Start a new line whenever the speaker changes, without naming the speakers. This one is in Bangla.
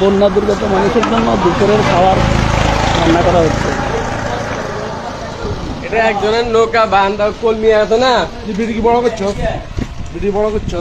বন্যা দুর্গত মানুষের জন্য দুপুরের খাবার রান্না করা হচ্ছে।
একজনের নৌকা বান্ধব কলমি আছে না? বিড়ি বড় করছ? বিড়ি বড় করছ?